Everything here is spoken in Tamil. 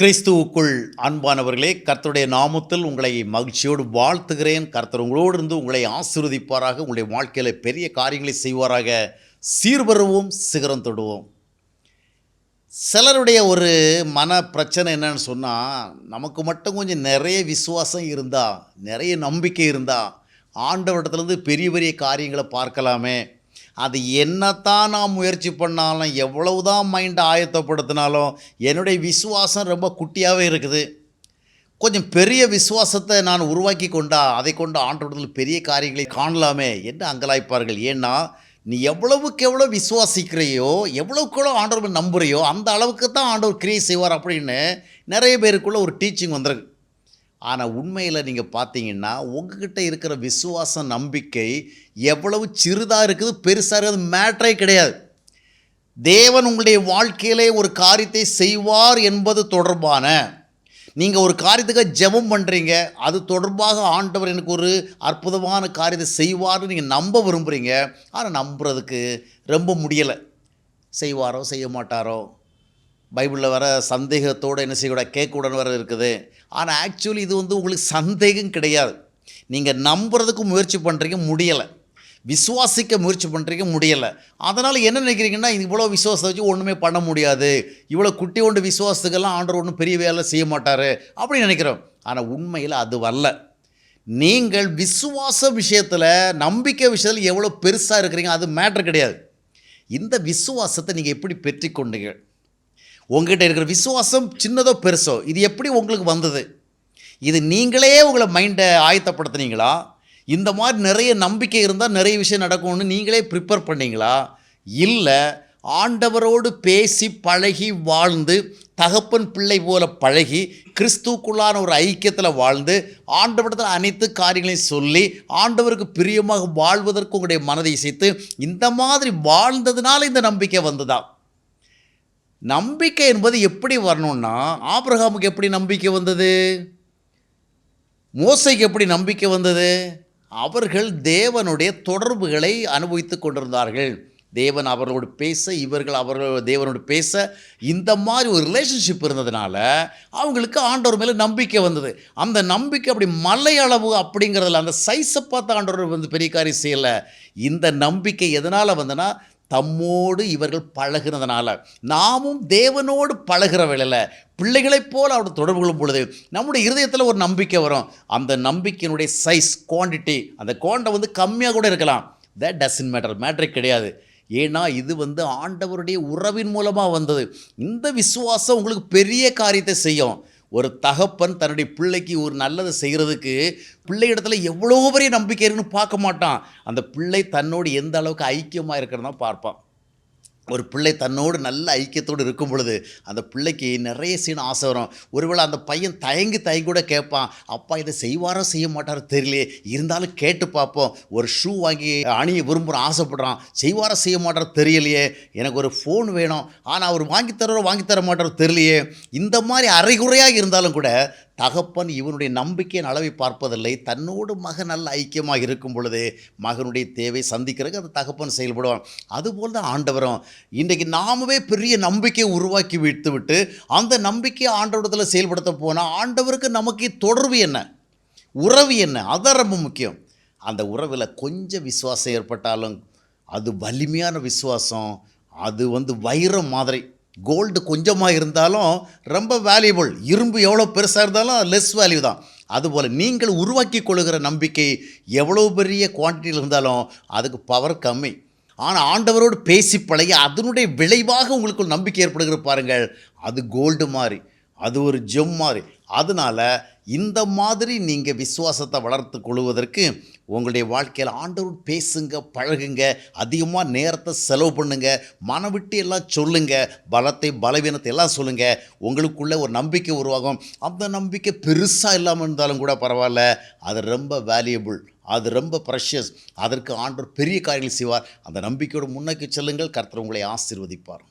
கிறிஸ்துவுக்குள் அன்பானவர்களே கர்த்தருடைய நாமத்தில் உங்களை மகிழ்ச்சியோடு வாழ்த்துகிறேன். கர்த்தர் உங்களோடு இருந்து உங்களை ஆசீர்வதிப்பாராக. உங்களுடைய வாழ்க்கையில் பெரிய காரியங்களை செய்வாராக. சீர்வருவோம் சிகரம் தொடுவோம். சிலருடைய ஒரு மன பிரச்சனை என்னன்னு சொன்னால் நமக்கு மட்டும் கொஞ்சம் நிறைய விசுவாசம் இருந்தால் நிறைய நம்பிக்கை இருந்தால் ஆண்டவரிடத்துலேருந்து பெரிய பெரிய காரியங்களை பார்க்கலாமே. அது என்னத்தான் நான் முயற்சி பண்ணாலும் எவ்வளவு தான் மைண்டை ஆயத்தப்படுத்தினாலும் என்னுடைய விசுவாசம் ரொம்ப குட்டியாகவே இருக்குது. கொஞ்சம் பெரிய விசுவாசத்தை நான் உருவாக்கி கொண்டா அதை கொண்டு ஆண்டோடத்தில் பெரிய காரியங்களை காணலாமே என்று அங்கலாய்ப்பார்கள். ஏன்னா நீ எவ்வளவுக்கு எவ்வளோ விசுவாசிக்கிறையோ எவ்வளவுக்கு எவ்வளோ ஆண்டவர் நம்புறையோ அந்த அளவுக்கு தான் ஆண்டவர் கிரியை செய்வார் அப்படின்னு நிறைய பேருக்குள்ள ஒரு டீச்சிங் வந்துருக்கு. ஆனால் உண்மையில் நீங்கள் பார்த்தீங்கன்னா உங்ககிட்ட இருக்கிற விசுவாச நம்பிக்கை எவ்வளவு சிறிதாக இருக்குது பெருசாக இருக்குது மேட்ரே கிடையாது. தேவன் உங்களுடைய வாழ்க்கையிலே ஒரு காரியத்தை செய்வார் என்பது தொடர்பான நீங்கள் ஒரு காரியத்துக்காக ஜெபம் பண்ணுறீங்க அது தொடர்பாக ஆண்டவர் எனக்கு ஒரு அற்புதமான காரியத்தை செய்வார்னு நீங்கள் நம்ப விரும்புகிறீங்க ஆனால் நம்புறதுக்கு ரொம்ப முடியலை. செய்வாரோ செய்ய மாட்டாரோ? பைபிளில் வர சந்தேகத்தோடு என்ன செய்யக்கூடாது? கேட்கக்கூடாது வர இருக்குது. ஆனால் ஆக்சுவலி இது வந்து உங்களுக்கு சந்தேகம் கிடையாது. நீங்கள் நம்புறதுக்கு முயற்சி பண்ணுறீங்க முடியலை. விசுவாசிக்க முயற்சி பண்ணுறீங்க முடியலை. அதனால் என்ன நினைக்கிறீங்கன்னா இது இவ்வளோ விசுவாசத்தை வச்சு ஒன்றுமே பண்ண முடியாது. இவ்வளோ குட்டி ஒன்று விசுவாசத்துக்கெல்லாம் ஆண்டவர் ஒன்றும் பெரிய வேலை செய்ய மாட்டார் அப்படின்னு நினைக்கிறோம். ஆனால் உண்மையில் அது வரல. நீங்கள் விசுவாச விஷயத்தில் நம்பிக்கை விஷயத்தில் எவ்வளோ பெருசாக இருக்கிறீங்க அது மேட்ரு கிடையாது. இந்த விசுவாசத்தை நீங்கள் எப்படி பெற்றிக்கொண்டீங்க? உங்ககிட்ட இருக்கிற விசுவாசம் சின்னதோ பெருசோ இது எப்படி உங்களுக்கு வந்தது? இது நீங்களே உங்களை மைண்டை ஆயத்தப்படுத்துனீங்களா? இந்த மாதிரி நிறைய நம்பிக்கை இருந்தால் நிறைய விஷயம் நடக்கும்னு நீங்களே ப்ரிப்பேர் பண்ணீங்களா? இல்லை ஆண்டவரோடு பேசி பழகி வாழ்ந்து தகப்பன் பிள்ளை போல பழகி கிறிஸ்துக்குள்ளான ஒரு ஐக்கியத்தில் வாழ்ந்து ஆண்டவரத்தில் அனைத்து காரியங்களையும் சொல்லி ஆண்டவருக்கு பிரியமாக வாழ்வதற்கு உங்களுடைய மனதை இசைத்து இந்த மாதிரி வாழ்ந்ததுனால இந்த நம்பிக்கை வந்துதான் நம்பிக்கை என்பது எப்படி வரணும்னா ஆப்ரஹாமுக்கு எப்படி நம்பிக்கை வந்தது? மோசைக்கு எப்படி நம்பிக்கை வந்தது? அவர்கள் தேவனுடைய தொடர்புகளை அனுபவித்து கொண்டிருந்தார்கள். தேவன் அவர்களோடு பேச இவர்கள் அவர்கள் தேவனோடு பேச இந்த மாதிரி ஒரு ரிலேஷன்ஷிப் இருந்ததுனால அவங்களுக்கு ஆண்டவர் மேலே நம்பிக்கை வந்தது. அந்த நம்பிக்கை அப்படி மலை அளவு அப்படிங்கிறதுல அந்த சைஸை பார்த்து ஆண்டவர் வந்து பெரிய காரியம் செய்யலை. இந்த நம்பிக்கை எதனால் வந்தனா தம்மோடு இவர்கள் பழகினதுனால நாமும் தேவனோடு பழகிற வேளையில் பிள்ளைகளைப் போல் அவரோட தொடர்பு கொள்ளும் பொழுது நம்முடைய இருதயத்தில் ஒரு நம்பிக்கை வரும். அந்த நம்பிக்கையினுடைய சைஸ் குவான்டிட்டி அந்த குவாண்டை வந்து கம்மியாக கூட இருக்கலாம். தட் டசன் மேட்டர் மேட்ரே கிடையாது. ஏன்னா இது வந்து ஆண்டவருடைய உறவின் மூலமாக வந்தது. இந்த விசுவாசம் உங்களுக்கு பெரிய காரியத்தை செய்யும். ஒரு தகப்பன் தன்னுடைய பிள்ளைக்கு ஒரு நல்லதை செய்கிறதுக்கு பிள்ளை இடத்துல எவ்வளோ பெரிய நம்பிக்கை இருக்குன்னு பார்க்க மாட்டான். அந்த பிள்ளை தன்னோடு எந்த அளவுக்கு ஐக்கியமாக இருக்கிறதான் பார்ப்பான். ஒரு பிள்ளை தன்னோடு நல்ல ஐக்கியத்தோடு இருக்கும் பொழுது அந்த பிள்ளைக்கு நிறைய சீன் ஆசை வரும். ஒருவேளை அந்த பையன் தயங்கி தயங்கி கூட கேட்பான் அப்பா இதை செய்வாரோ செய்ய மாட்டாரோ தெரியலையே இருந்தாலும் கேட்டு பார்ப்போம். ஒரு ஷூ வாங்கி அணிய விரும்புகிறான் ஆசைப்படுறான் செய்வாரோ செய்ய மாட்டாரோ தெரியலையே எனக்கு ஒரு ஃபோன் வேணும். ஆனால் அவர் வாங்கி தரோரோ வாங்கி தர மாட்டாரோ தெரியலையே. இந்த மாதிரி அரைகுறையாக இருந்தாலும் கூட தகப்பன் இவனுடைய நம்பிக்கையின் அளவை பார்ப்பதில்லை. தன்னோடு மகன் நல்ல ஐக்கியமாக இருக்கும் பொழுது மகனுடைய தேவை சந்திக்கிறதுக்கு அந்த தகப்பன் செயல்படுவான். அதுபோல் தான் ஆண்டவரும். இன்றைக்கு நாமவே பெரிய நம்பிக்கையை உருவாக்கி விட்டு விட்டு அந்த நம்பிக்கையை ஆண்டவரத்தில் செயல்படுத்த போனால் ஆண்டவருக்கு நமக்கு தொடர்பு என்ன? உறவு என்ன? அதான் ரொம்ப முக்கியம். அந்த உறவில் கொஞ்சம் விசுவாசம் ஏற்பட்டாலும் அது வலிமையான விசுவாசம் அது வந்து வைரம் மாதிரி. கோல்டு கொஞ்சமாக இருந்தாலும் ரொம்ப வேல்யூபிள் இரும்பு எவ்வளோ பெருசாக இருந்தாலும் லெஸ் வேல்யூ தான். அதுபோல் நீங்கள் உருவாக்கி கொள்கிற நம்பிக்கை எவ்வளோ பெரிய குவான்டிட்டியில் இருந்தாலும் அதுக்கு பவர் கம்மி. ஆனால் ஆண்டவரோடு பேசி பழகி அதனுடைய விளைவாக உங்களுக்கு நம்பிக்கை ஏற்படுகிற பாருங்கள். அது கோல்டு மாதிரி அது ஒரு ஜெம் மாதிரி அதனால் இந்த மாதிரி நீங்கள் விசுவாசத்தை வளர்த்து கொள்வதற்கு உங்களுடைய வாழ்க்கையில் ஆண்டவர் பேசுங்க பழகுங்க அதிகமாக நேரத்தை செலவு பண்ணுங்க மனம் விட்டு எல்லாம் சொல்லுங்க பலத்தை பலவீனத்தை எல்லாம் சொல்லுங்க. உங்களுக்குள்ளே ஒரு நம்பிக்கை உருவாகும். அந்த நம்பிக்கை பெருசாக இல்லாமல் இருந்தாலும் கூட பரவாயில்ல. அது ரொம்ப வேல்யூபிள் அது ரொம்ப ப்ரெஷியஸ் அதற்கு ஆண்டவர் பெரிய காரியங்கள் செய்வார். அந்த நம்பிக்கையோடு முன்னோக்கி செல்லுங்கள். கர்த்தர் உங்களை ஆசீர்வதிப்பார்.